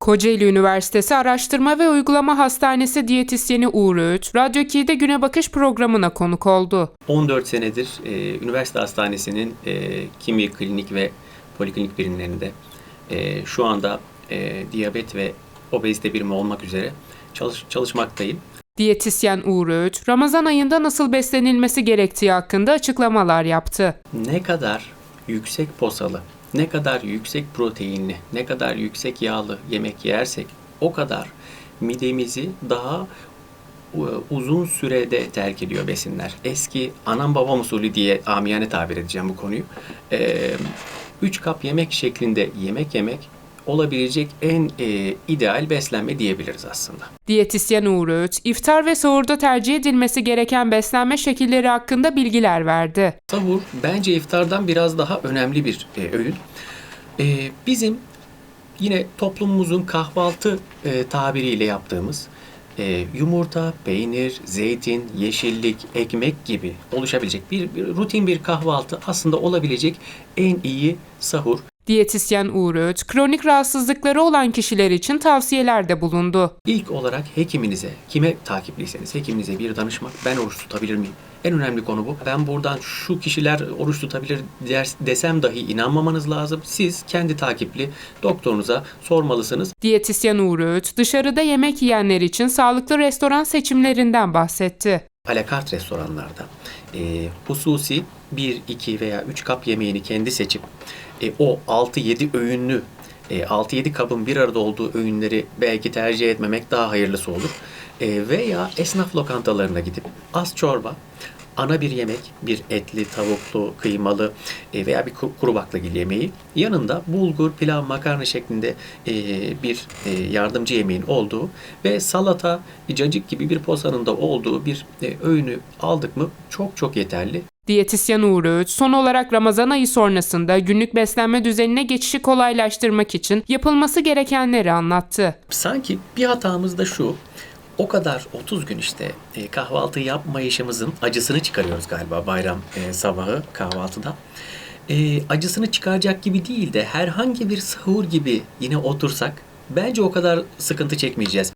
Kocaeli Üniversitesi Araştırma ve Uygulama Hastanesi diyetisyeni Uğur Öğüt, Radyo 2'de Güne Bakış programına konuk oldu. 14 senedir e, üniversite hastanesinin e, kimi klinik ve poliklinik birimlerinde e, şu anda e, diyabet ve obezite birimi olmak üzere çalış, çalışmaktayım. Diyetisyen Uğur Öğüt, Ramazan ayında nasıl beslenilmesi gerektiği hakkında açıklamalar yaptı. Ne kadar yüksek posalı, ne kadar yüksek proteinli, ne kadar yüksek yağlı yemek yersek o kadar midemizi daha e, uzun sürede terk ediyor besinler. Eski anam babam usulü diye amiyane tabir edeceğim bu konuyu. 3 kap yemek şeklinde yemek yemek olabilecek en e, ideal beslenme diyebiliriz aslında. Diyetisyen Uğur Öğüt, iftar ve sahurda tercih edilmesi gereken beslenme şekilleri hakkında bilgiler verdi. Sahur bence iftardan biraz daha önemli bir e, öğün. E, bizim yine toplumumuzun kahvaltı e, tabiriyle yaptığımız e, yumurta, peynir, zeytin, yeşillik, ekmek gibi oluşabilecek bir, bir rutin bir kahvaltı aslında olabilecek en iyi sahur. Diyetisyen Uğur Öğüt, kronik rahatsızlıkları olan kişiler için tavsiyelerde bulundu. İlk olarak hekiminize, kime takipliyseniz hekiminize bir danışmak. Ben oruç tutabilir miyim? En önemli konu bu. Ben buradan şu kişiler oruç tutabilir desem dahi inanmamanız lazım. Siz kendi takipli doktorunuza sormalısınız. Diyetisyen Uğur Öğüt, dışarıda yemek yiyenler için sağlıklı restoran seçimlerinden bahsetti. Alakart restoranlarda e, hususi 1, 2 veya 3 kap yemeğini kendi seçip e, o 6-7 öğünlü e, 6-7 kabın bir arada olduğu öğünleri belki tercih etmemek daha hayırlısı olur. E, veya esnaf lokantalarına gidip az çorba, ana bir yemek, bir etli, tavuklu, kıymalı e, veya bir ku- kuru baklagil yemeği. Yanında bulgur, pilav, makarna şeklinde e, bir e, yardımcı yemeğin olduğu ve salata, cacık gibi bir posanın da olduğu bir e, öğünü aldık mı çok çok yeterli. Diyetisyen Uğur Öğüt, son olarak Ramazan ayı sonrasında günlük beslenme düzenine geçişi kolaylaştırmak için yapılması gerekenleri anlattı. Sanki bir hatamız da şu. O kadar 30 gün işte e, kahvaltı yapmayışımızın acısını çıkarıyoruz galiba bayram e, sabahı kahvaltıda. E, acısını çıkaracak gibi değil de herhangi bir sahur gibi yine otursak bence o kadar sıkıntı çekmeyeceğiz.